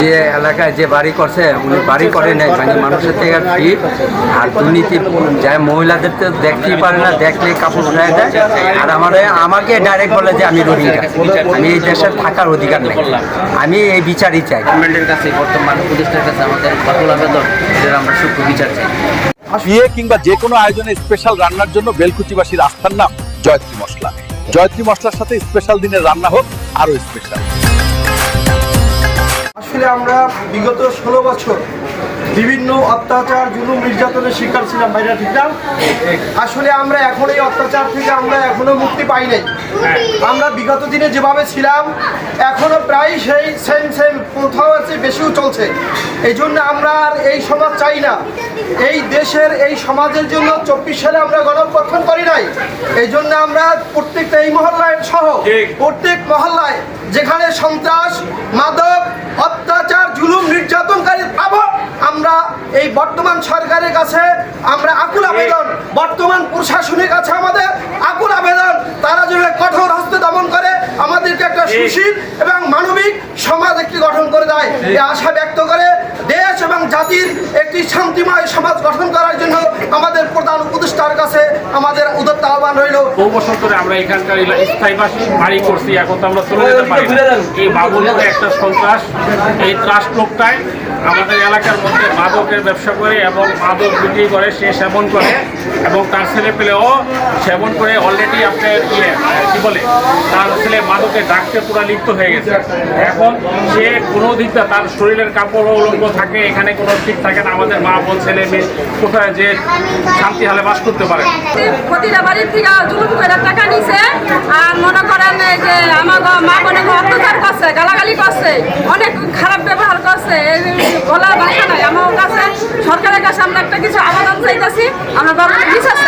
যে এলাকায় যে বাড়ি করছে উনি বাড়ি করে নাই মানে মানুষের থেকে ফি আর দুর্নীতি যায় মহিলাদের তো দেখতেই পারে না দেখলে কাপড় উঠায় দেয়। আর আমার আমাকে ডাইরেক্ট বলে যে আমি রোহিঙ্গা। আমি এই দেশের থাকার অধিকার নেই। আমি এই বিচারই চাই। গভর্নমেন্টের কাছে বর্তমান কাছে আমাদের সকল আবেদন এদের আমরা সূক্ষ্ম বিচার চাই। বিয়ে কিংবা যে কোনো আয়োজনে স্পেশাল রান্নার জন্য বেলকুচিবাসীর আস্থার নাম জয়ত্রী মশলা। জয়ত্রী মশলার সাথে স্পেশাল দিনের রান্না হোক আরও স্পেশাল আসলে আমরা বিগত ষোলো বছর বিভিন্ন অত্যাচার জুলুম নির্যাতনের শিকার ছিলাম ভাইরা ঠিক না? আসলে আমরা এখন এই অত্যাচার থেকে আমরা এখনও মুক্তি পাই নাই। আমরা বিগত দিনে যেভাবে ছিলাম এখনও প্রায় সেই সেম সেম কোথাও আছে বেশিও চলছে। এই জন্য আমরা আর এই সমাজ চাই না। এই দেশের এই সমাজের জন্য চব্বিশ সালে আমরা গণপ্রক্ষণ করি নাই। এই জন্য আমরা প্রত্যেকটা এই মহল্লায় সহ প্রত্যেক মহল্লায় যেখানে সন্ত্রাস মাদক অত্যাচার জুলুম নির্যাতনকারী পাবো আমরা এই বর্তমান সরকারের কাছে আমরা আকুল আবেদন বর্তমান প্রশাসনের কাছে আমাদের আকুল আবেদন তারা যেন কঠোর হস্তে দমন করে আমাদেরকে একটা সুশীল এবং মানবিক সমাজ একটি গঠন করে দেয়। এই আশা ব্যক্ত করে জাতির একটি শান্তিময় সমাজ গঠন করার জন্য আমাদের প্রধান উপদেষ্টার কাছে আমাদের উদত্ত আহ্বান রইল। বহু বছর ধরে আমরা এখানকার এলা- স্থায়ী বাসী বাড়ি করছি এখন তো আমরা চলে যেতে পারি এই বাবুলের একটা সন্ত্রাস এই ত্রাস লোকটায় আমাদের এলাকার মধ্যে মাদকের ব্যবসা করে এবং মাদক বিক্রি করে, সে সেবন করে এবং তার ছেলে পেলেও সেবন করে অলরেডি আপনার ইয়ে কি বলে, তার ছেলে মাদকে ডাকতে পুরো লিপ্ত হয়ে গেছে। এখন সে কোনো দিক দিয়ে তার শরীরের কাপড় উলঙ্গ থাকে, এখানে কোনো ঠিক থাকে না। আমাদের মা বোন, ছেলে মেয়ে কোথায় যে শান্তি হালে বাস করতে পারে। আর মনে করেন যে আমার মা বোনে অত্যাচার করছে, গালাগালি করছে, অনেক খারাপ আছে? আমার বাবা পুলিশ আছে